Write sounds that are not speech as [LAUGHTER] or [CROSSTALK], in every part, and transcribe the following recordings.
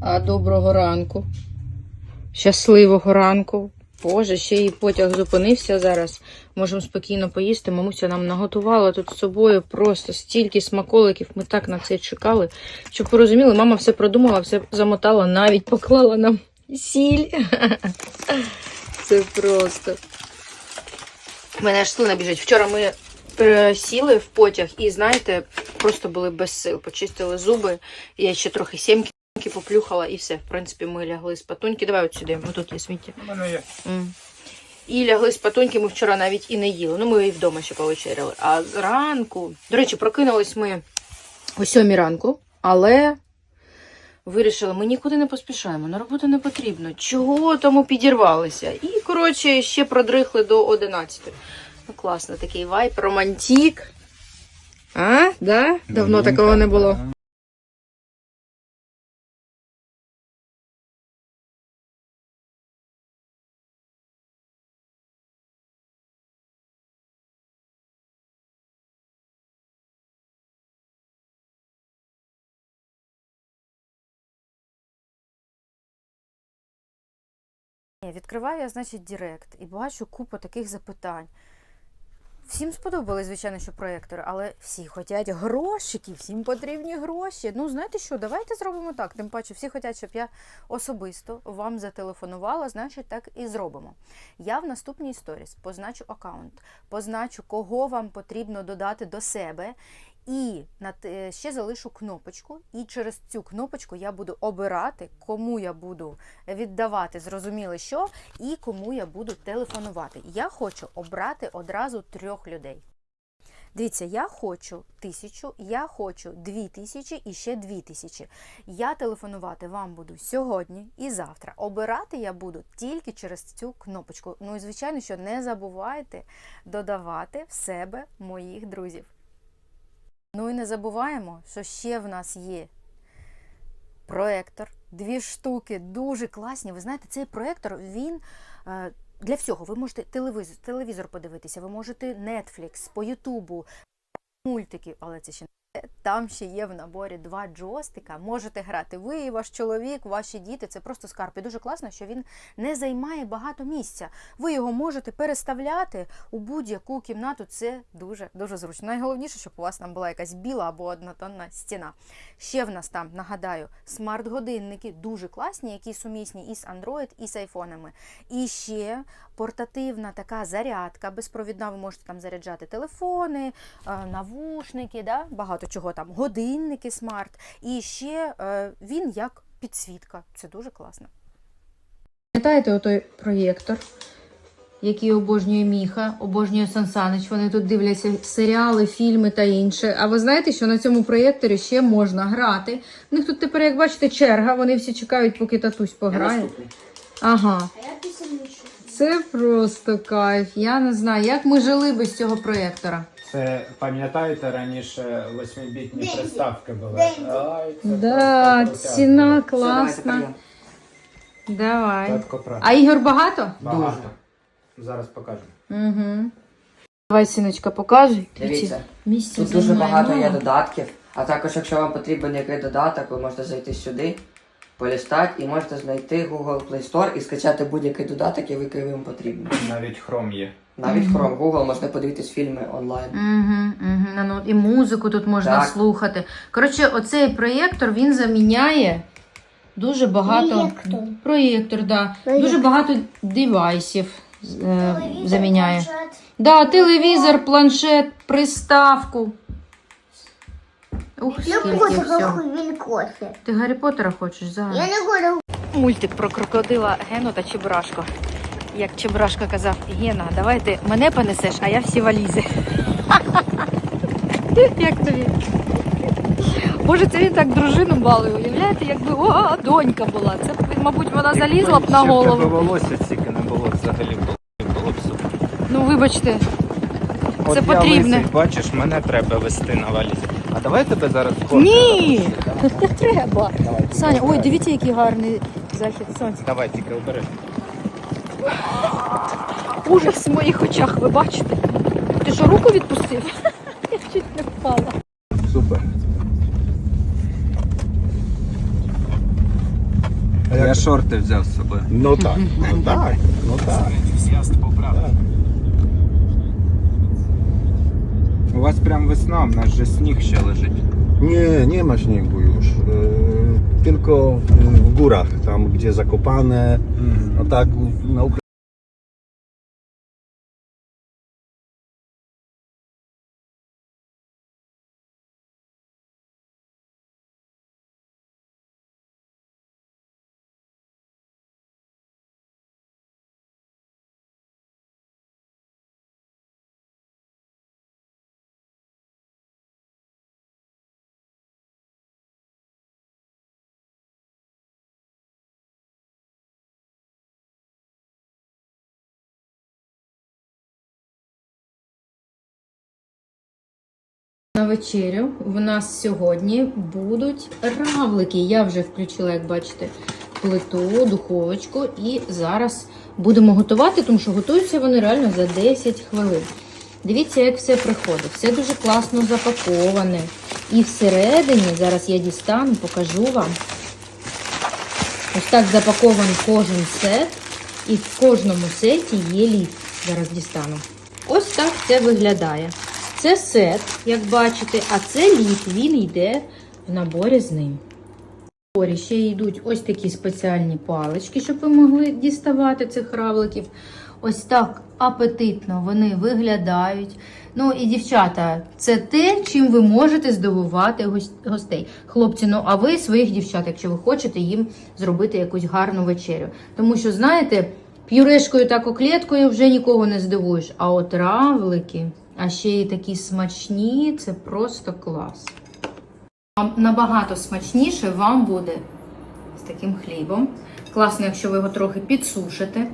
А доброго ранку. Щасливого ранку. Боже, ще і потяг зупинився зараз. Можемо спокійно поїсти. Мамуся нам наготувала тут з собою просто стільки смаколиків. Ми так на це чекали. Щоб ви розуміли, мама все продумала, все замотала, навіть поклала нам сіль. [LAUGHS] Це просто. У мене аж слина біжить. Вчора ми е, сіли в потяг і, знаєте, просто були без сил. Почистили зуби. Я ще трохи сімки поплюхала і все. В принципі, ми лягли з патуньки. Давай от сюди, отут є сміття. У мене є. М. І лягли з патуньки, ми вчора навіть і не їли. Ну, ми і вдома ще повечеряли. А зранку, до речі, прокинулись ми о сьомій ранку, але вирішили, ми нікуди не поспішаємо, на роботу не потрібно. Чого тому підірвалися? І, коротше, ще продрихли до 11. Ну, класно, такий вайп, романтик. А, да? Давно такого не було. Відкриваю я, значить, Директ і бачу купу таких запитань. Всім сподобались, звичайно, що проєктори, але всі хочуть грошики, всім потрібні гроші. Ну, знаєте що, давайте зробимо так. Тим паче, всі хочуть, щоб я особисто вам зателефонувала, значить, так і зробимо. Я в наступній сторіс позначу аккаунт, позначу, кого вам потрібно додати до себе. І е, ще залишу кнопочку, і через цю кнопочку я буду обирати, кому я буду віддавати, зрозуміли що, і кому я буду телефонувати. Я хочу обрати одразу трьох людей. Дивіться, я хочу тисячу, я хочу дві тисячі і ще дві тисячі. Я телефонувати вам буду сьогодні і завтра. Обирати я буду тільки через цю кнопочку. Ну і звичайно, що не забувайте додавати в себе моїх друзів. Ну і не забуваємо, що ще в нас є проектор, дві штуки, дуже класні. Ви знаєте, цей проектор він е, для всього. Ви можете телевізор, телевізор подивитися, ви можете Netflix, по Ютубу, мультики, але це ще не. Там ще є в наборі два джойстика. Можете грати ви, і ваш чоловік, ваші діти. Це просто скарб. І дуже класно, що він не займає багато місця. Ви його можете переставляти у будь-яку кімнату. Це дуже дуже зручно. Найголовніше, щоб у вас там була якась біла або однотонна стіна. Ще в нас там, нагадаю, смарт-годинники дуже класні, які сумісні із Android, і з айфонами. І ще портативна така зарядка безпровідна. Ви можете там заряджати телефони, е, навушники, да? багато чого там, годинники смарт. І ще е, він як підсвітка. Це дуже класно. Пам'ятаєте отой проєктор, який обожнює Міха, обожнює Сансанич. Вони тут дивляться серіали, фільми та інше. А ви знаєте, що на цьому проєкторі ще можна грати? У них тут тепер, як бачите, черга, вони всі чекають, поки татусь пограє. Ага. А я пісенніше. Це просто кайф. Я не знаю, як ми жили без цього проєктора. Це пам'ятаєте раніше 8-бітні приставки були? Ай, це Да, просто ціна крутяк. класна. Давай. Татко прав. А ігор багато? Багато. Зараз покажу. Угу. Давай, синочка, показуй. Дивіться, тут дуже займає багато є мало. додатків, а також, якщо вам потрібен який додаток, ви можете зайти сюди, полістати і можете знайти Google Play Store і скачати будь-який додаток, який вам потрібен. Навіть хром є. Навіть Мгм. Chrome, Google можна подивитись фільми онлайн. Угу, угу. Ну, і музику тут можна Так. слухати. Коротше, оцей проєктор він заміняє дуже багато. Проєктор. Проєктор, да. Проєктор. Дуже багато девайсів е, заміняє. планшет. Да, телевізор, планшет, приставку. Ух, скільки всього. кофе. Ти Гаррі Поттера хочеш зараз? Я не говорю. Мультик про крокодила Гену та Чебурашку. Як Чебурашка казав, Гена, давай ти мене понесеш, а я всі валізи. [LAUGHS] Як тобі? Боже, це він так дружину балує. Уявляєте, якби о, донька була. Це, мабуть, вона залізла б на в тебе волосся стільки не було взагалі. Було б супер. Ну, вибачте, От Це я потрібно. лисий, бачиш, мене треба вести на валізі. А давай тебе зараз в Ні! не [LAUGHS] треба. Саня, ой, дивіться, який гарний захід сонця. Давай, тільки обери. Ужас в моїх очах, ви бачите? Ти що, руку відпустив? Я чуть не впала. Супер. А Я як? шорти взяв з собою. Ну так, ну так, ну так. У вас прям весна, в нас же сніг ще лежить. Nie, nie ma śniegu już. Yy, tylko yy, w górach, tam gdzie zakopane. No tak, na Ukra- На вечерю в нас сьогодні будуть равлики. Я вже включила, як бачите, плиту, духовочку. І зараз будемо готувати, тому що готуються вони реально за 10 хвилин. Дивіться, як все приходить. Все дуже класно запаковане. І всередині, зараз я дістану, покажу вам. Ось так запакований кожен сет. І в кожному сеті є лід. Зараз дістану. Ось так це виглядає. Це сет, як бачите, а це лід, він йде в наборі з ним. Ще йдуть ось такі спеціальні палички, щоб ви могли діставати цих равликів. Ось так апетитно вони виглядають. Ну і дівчата, це те, чим ви можете здивувати гостей. Хлопці, ну а ви своїх дівчат, якщо ви хочете їм зробити якусь гарну вечерю. Тому що, знаєте, п'юрешкою та коклеткою вже нікого не здивуєш. А от равлики, а ще й такі смачні, це просто клас. Набагато смачніше вам буде з таким хлібом. Класно, якщо ви його трохи підсушите.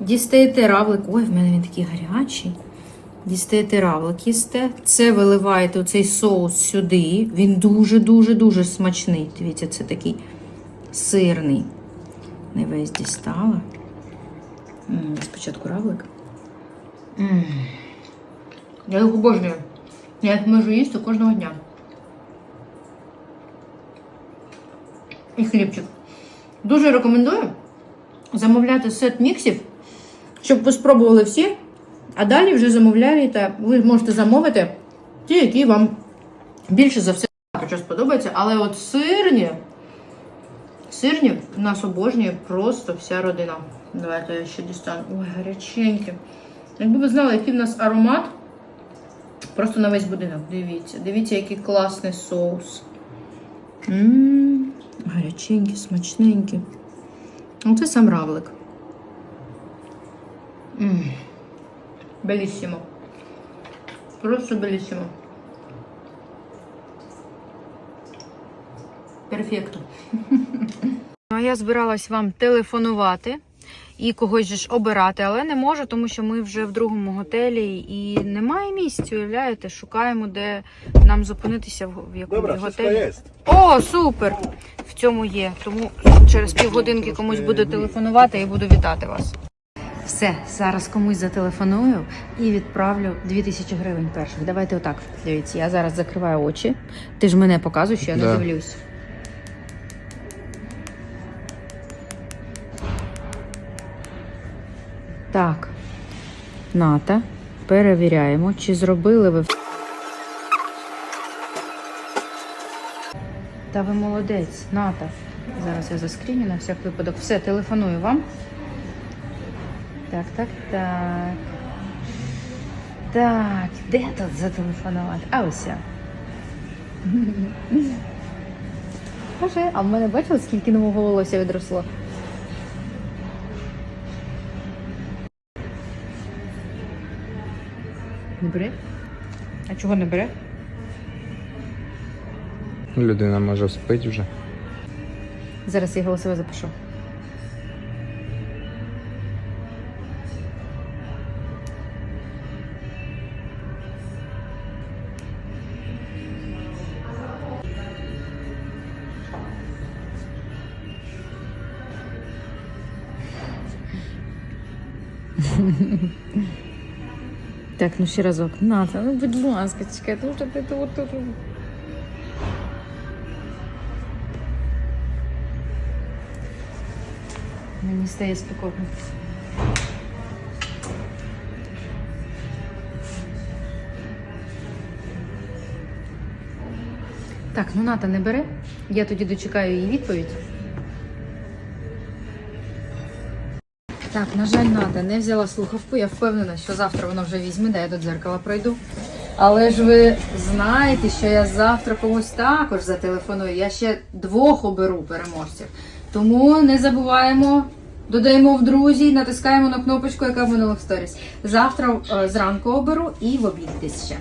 Дістаєте равлик. Ой, в мене він такий гарячий. Дістаєте равлик, їсте. Це виливаєте оцей соус сюди. Він дуже-дуже-дуже смачний. Дивіться, це такий сирний. Не весь дістала. М, Спочатку равлик. М. Я їх обожнюю. Я їх можу їсти кожного дня. І хлібчик. Дуже рекомендую замовляти сет міксів, щоб ви спробували всі. А далі вже замовляєте, ви можете замовити ті, які вам більше за все що сподобається. Але от сирні, сирні нас обожнює просто вся родина. Давайте я ще дістану. Ой, гаряченькі. Якби ви знали, який в нас аромат, просто на весь будинок. Дивіться, дивіться, який класний соус. Ммм, гаряченькі, смачненькі. Оце сам равлик. Ммм. Белісімо. Просто белісімо. Перфекто. [LAUGHS] Ну, а я збиралась вам телефонувати і когось же ж обирати, але не можу, тому що ми вже в другому готелі і немає місць, уявляєте, шукаємо, де нам зупинитися в в якому готелі. О, супер! В цьому є. Тому через півгодинки комусь буду телефонувати і буду вітати вас. Все, зараз комусь зателефоную і відправлю 2000 гривень перших. Давайте отак. Дивіться, я зараз закриваю очі. Ти ж мене показуєш, що я Да. не дивлюсь. Так. Ната. Перевіряємо, чи зробили ви. Та ви молодець, Ната. Зараз я заскріню на всяк випадок. Все, телефоную вам. Так, так, так. Так, де тут зателефонувати? А ось. я. Каже, а в мене бачили, скільки нового волосся відросло? Не бере? А чого не бере? Людина може спить вже. Зараз я голосове запишу. Так, ну ще разок. Ната, ну будь ласка, чекай, ну що ти тут- Мені стає спокійно. Так, ну Ната не бере. Я тоді дочекаю її відповідь. Так, на жаль, Ната не взяла слухавку. Я впевнена, що завтра вона вже візьме, да я до дзеркала пройду. Але ж ви знаєте, що я завтра комусь також зателефоную. Я ще двох оберу переможців. Тому не забуваємо, додаємо в друзі, натискаємо на кнопочку, яка в минулих сторіс. Завтра е, зранку оберу і в обід десь ще.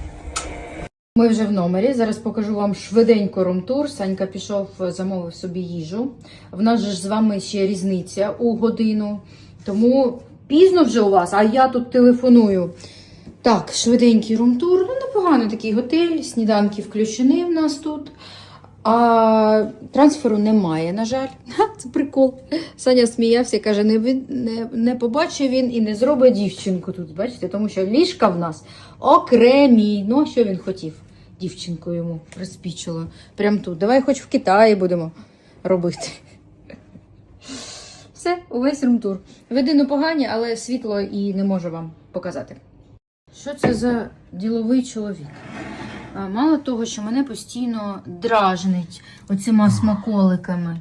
Ми вже в номері. Зараз покажу вам швиденько румтур. Санька пішов, е, замовив собі їжу. В нас ж з вами ще різниця у годину. Тому пізно вже у вас, а я тут телефоную. Так, швиденький румтур. Ну, непоганий такий готель, сніданки включені в нас тут. А трансферу немає, на жаль. [LAUGHS] Ха, це прикол. Саня сміявся, каже, не, не, не побачив він і не зробить дівчинку тут. Бачите, тому що ліжка в нас окремі. Ну, що він хотів? Дівчинку йому приспічило. Прям тут. Давай хоч в Китаї будемо робити. Все, увесь румтур. Види непогані, але світло і не можу вам показати. Що це за діловий чоловік? Мало того, що мене постійно дражнить оцима смаколиками.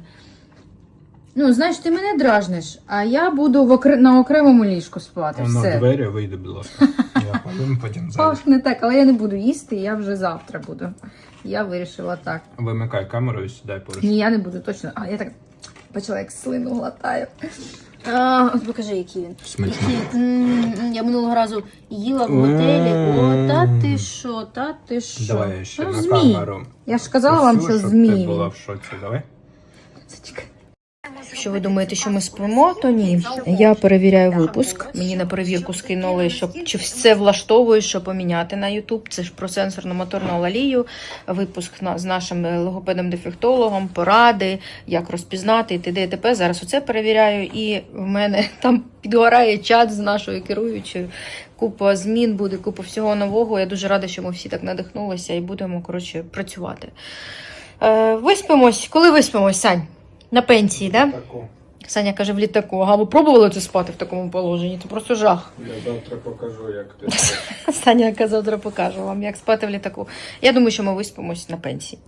Ну, знаєш, ти мене дражниш, а я буду в окре... на окремому ліжку спати. Воно Все. двері вийде, будь ласка. Я [LAUGHS] потім потім. Пахне так, але я не буду їсти, я вже завтра буду. Я вирішила так. Вимикай камеру і сідай поруч. Ні, я не буду точно. А я так почала як слину глотаю. А, от покажи, який він. Смачно. М, Я минулого разу їла в готелі. О, та ти що, та ти що? Давай ще Ну, на змій. камеру. Я ж казала вам, що щоб змій. Ти він. була в шоці, давай. Зачекай. Якщо ви думаєте, що ми спимо, то ні. Я перевіряю випуск. Мені на перевірку скинули, щоб чи все влаштовує, що поміняти на YouTube. Це ж про сенсорну моторну алалію, випуск з нашим логопедом-дефектологом, поради, як розпізнати і т.д. і т.п. Зараз оце перевіряю, і в мене [LAUGHS] там підгорає чат з нашою керуючою. Купа змін буде, купа всього нового. Я дуже рада, що ми всі так надихнулися і будемо коротше працювати. Е, виспимось. Коли виспимось, Сань? На пенсії, да? Таку. Саня каже в літаку. Ага, ви пробували це спати в такому положенні? Це просто жах. Я завтра покажу, як ти. [LAUGHS] Саня каже, завтра покажу вам, як спати в літаку. Я думаю, що ми виспимось на пенсії.